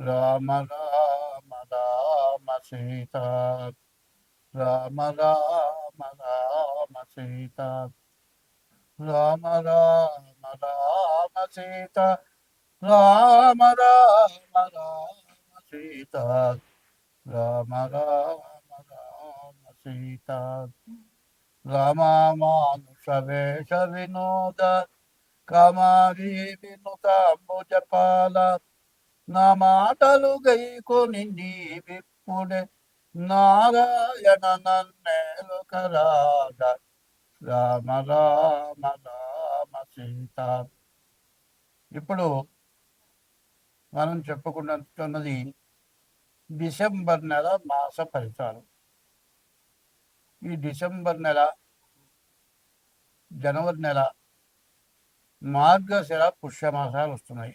రామ రామ రామ సీత రామ రామ రామ సీత రామ రామ రామ సీత రామ రామ రామ సీత రామ రామ రామ సీత రామానుష వేష వినోద కమారి వినుతాంబుజపాల నా మాటలు గైకొని నీ విప్పుడే నారాయణ నన్నేలుకరాద రామ రామ రామ సీత. ఇప్పుడు మనం చెప్పుకుంటున్నది డిసెంబర్ నెల మాస ఫలితాలు. ఈ డిసెంబర్ నెల జనవరి నెల మార్గశిర పుష్యమాసాలు వస్తున్నాయి.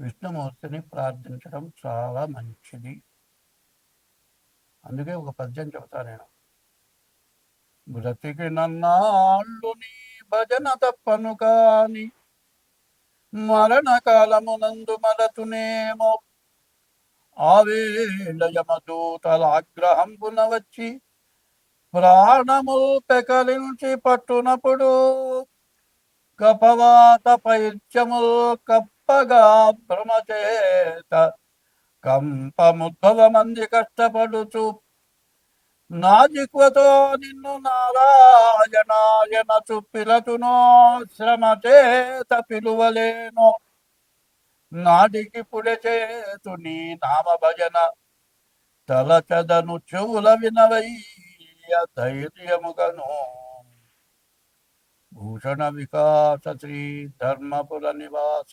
విష్ణుమూర్తిని ప్రార్థించడం చాలా మంచిది. అందుకే ఒక పద్యం చెబుతా నేను. బ్రతికి నన్నాళ్ళు నీ భజన తప్పను కాని మరణ కాలమునందు మరతునేమో ఆవేళయమదూతల ఆగ్రహంపున వచ్చి ప్రాణము పెకలించి పట్టునప్పుడు కపవాత పైత్యముల్ కప్పగా భ్రమచేత కంపముద్భవ మంది కష్టపడుచు నాజిక్వతో నిన్ను నారాయణాయన చుప్పిలచునో శ్రమ చేత పిలువలేను. నాటికి పుడె చేతు నీ నామ భజన తలచదను చెవుల వినవయ్య ధైర్యముగను. భూషణ వికాస శ్రీ ధర్మపుర నివాస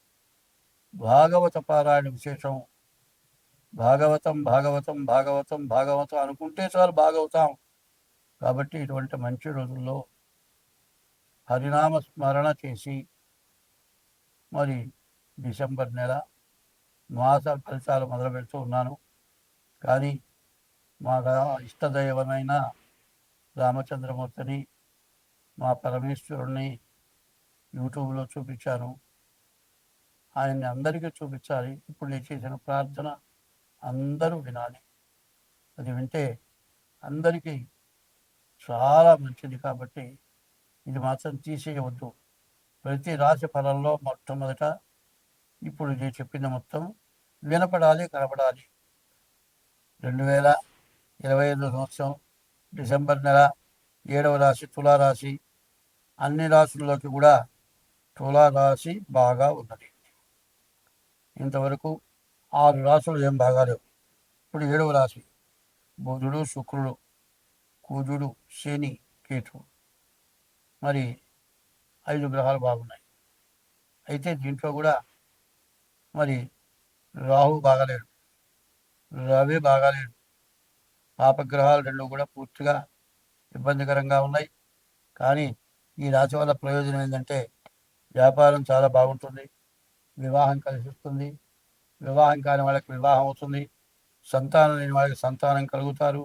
భాగవత పారాయణ విశేషం. భాగవతం భాగవతం భాగవతం భాగవతం అనుకుంటే చాలు భాగవతం. కాబట్టి ఇటువంటి మంచి రోజుల్లో హరినామ స్మరణ చేసి మరి డిసెంబర్ నెల మాస ఫలితాలు మొదలు పెడుతూ ఉన్నాను. కానీ మా రా- ఇష్టదైవమైన రామచంద్రమూర్తిని మా పరమేశ్వరుణ్ణి యూట్యూబ్లో చూపించాను. ఆయన్ని అందరికీ చూపించాలి. ఇప్పుడు నేను చేసిన ప్రార్థన అందరూ వినాలి. అది వింటే అందరికీ చాలా మంచిది కాబట్టి ఇది మాత్రం తీసేయవద్దు. ప్రతి రాశి ఫలంలో మొట్టమొదట ఇప్పుడు నేను చెప్పిన మొత్తం వినపడాలి కనపడాలి. రెండు వేల ఇరవై ఐదు సంవత్సరం డిసెంబర్ నెల ఏడవ రాశి తులారాశి. అన్ని రాశుల్లోకి కూడా తులారాశి బాగా ఉన్నది. ఇంతవరకు ఆరు రాశులు ఏం బాగాలేవు ఇప్పుడు ఏడవ రాశి. బుధుడు శుక్రుడు కుజుడు శని కేతు మరి ఐదు గ్రహాలు బాగున్నాయి. అయితే దీంట్లో కూడా మరి రాహు బాగాలేడు రవి బాగాలేడు పాపగ్రహాలు రెండు కూడా పూర్తిగా ఇబ్బందికరంగా ఉన్నాయి. కానీ ఈ రాశి వల్ల ప్రయోజనం ఏంటంటే వ్యాపారం చాలా బాగుంటుంది. వివాహం కలిసిస్తుంది. వివాహం కాని వాళ్ళకి వివాహం అవుతుంది. సంతానం లేని వాళ్ళకి సంతానం కలుగుతారు.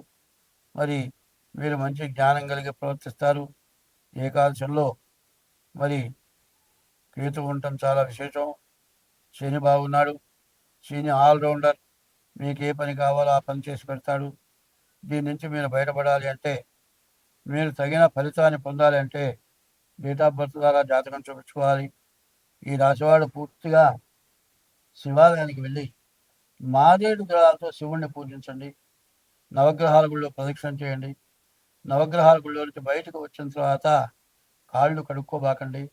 మరి మీరు మంచి జ్ఞానం కలిగి ప్రవర్తిస్తారు. ఏకాదశంలో మరి కేతు ఉండటం చాలా విశేషం. శని బాగున్నాడు. శని ఆల్రౌండర్. మీకు ఏ పని కావాలో ఆ పని చేసి పెడతాడు. దీని నుంచి మీరు బయటపడాలి అంటే మీరు తగిన ఫలితాన్ని పొందాలి అంటే డేట్ ఆఫ్ బర్త్ ద్వారా జాతకం చూపించుకోవాలి. ఈ రాశివాడు పూర్తిగా శివాలయానికి వెళ్ళి మారేడు గ్రహాలతో శివుణ్ణి పూజించండి. నవగ్రహాల గుళ్ళో ప్రదక్షిణ చేయండి. నవగ్రహాల గుళ్ళో నుంచి బయటకు వచ్చిన తర్వాత కాళ్ళు కడుక్కోబాకండి.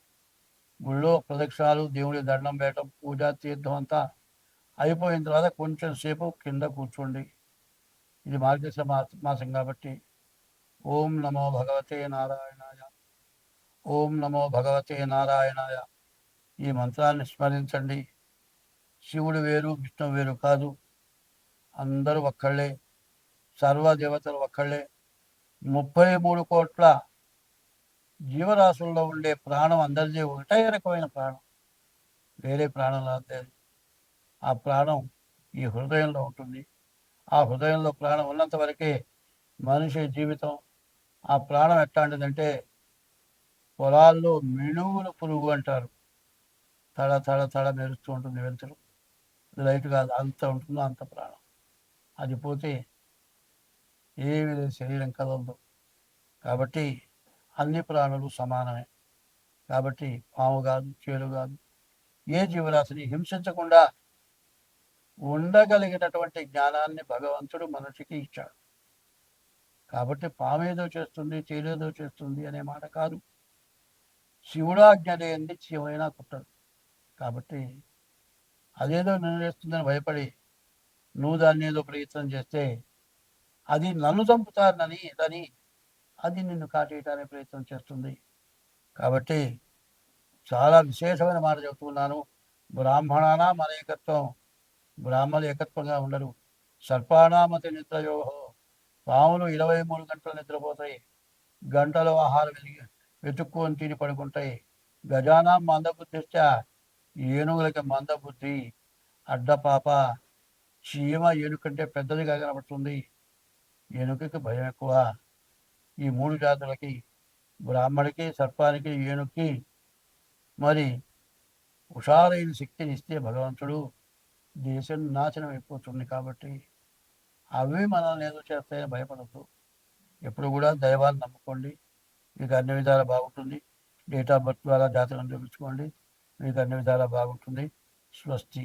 గుళ్ళో ప్రదక్షిణాలు దేవుడి దండం వేయటం పూజ తీర్థం అంతా అయిపోయిన తర్వాత కొంచెం సేపు కింద కూర్చోండి. ఇది మార్గశ మాసం కాబట్టి. ఓం నమో భగవతే నారాయణాయ. ఓం నమో భగవతే నారాయణాయ. ఈ మంత్రాన్ని స్మరించండి. శివుడు వేరు విష్ణువు వేరు కాదు. అందరూ ఒక్కళ్ళే సర్వదేవతలు ఒక్కళ్ళే. ముప్పై మూడు కోట్ల జీవరాశుల్లో ఉండే ప్రాణం అందరిది ఒకటే రకమైన ప్రాణం. వేరే ప్రాణం లేదు ఆ ప్రాణం ఈ హృదయంలో ఉంటుంది. ఆ హృదయంలో ప్రాణం ఉన్నంత వరకే మనిషి జీవితం. ఆ ప్రాణం ఎట్లాంటిదంటే పొలాల్లో మిణువులు పురుగు అంటారు. తడ తడ తడ మెరుస్తూ ఉంటుంది వెలుతురు. లైట్ కాదు అంత ఉంటుందో అంత ప్రాణం. అది పోతే ఏమి లేదు శరీరం కదలదు. కాబట్టి అన్ని ప్రాణులు సమానమే. కాబట్టి పాము కాదు చేలు కాదు ఏ జీవరాశిని హింసించకుండా ఉండగలిగినటువంటి జ్ఞానాన్ని భగవంతుడు మనిషికి ఇచ్చాడు. కాబట్టి పామేదో చేస్తుంది చేలేదో చేస్తుంది అనే మాట కాదు. శివుడాజ్ఞ లేని శివైనా కుట్టదు కాబట్టి అదేదో నిర్ణయిస్తుందని భయపడి నువ్వు దాన్ని ఏదో ప్రయత్నం చేస్తే అది నన్ను చంపుతారనని అని అది నిన్ను కాటేయటానికి ప్రయత్నం చేస్తుంది. కాబట్టి చాలా విశేషమైన మాట చెబుతున్నాను బ్రాహ్మణానా మన ఏకత్వం బ్రాహ్మణులు ఏకత్వంగా ఉండరు. సర్పాణామతి నిద్రయోహో పాములు ఇరవై మూడు గంటలు నిద్రపోతాయి. గంటలు ఆహారం వెలిగి వెతుక్కొని తిని పడుకుంటాయి. గజానా మందబుద్ధిష్ట ఏనుగులకి మందబుద్ధి అడ్డపాప చీమ ఏనుకంటే పెద్దదిగా కనబడుతుంది. ఏనుగుకి భయం ఎక్కువ. ఈ మూడు జాతులకి బ్రాహ్మడికి సర్పానికి ఏనుక్కి మరి హుషారైన శక్తిని ఇస్తే భగవంతుడు దేశం నాశనం అయిపోతుంది కాబట్టి అవి మనల్ని ఏదో చేస్తాయని భయపడద్దు. ఎప్పుడు కూడా దైవాన్ని నమ్ముకోండి. మీకు అన్ని విధాలా బాగుంటుంది. డేట్ ఆఫ్ బర్త్ ద్వారా జాతకం చూపించుకోండి. మీకు అన్ని విధాలా బాగుంటుంది. స్వస్తి.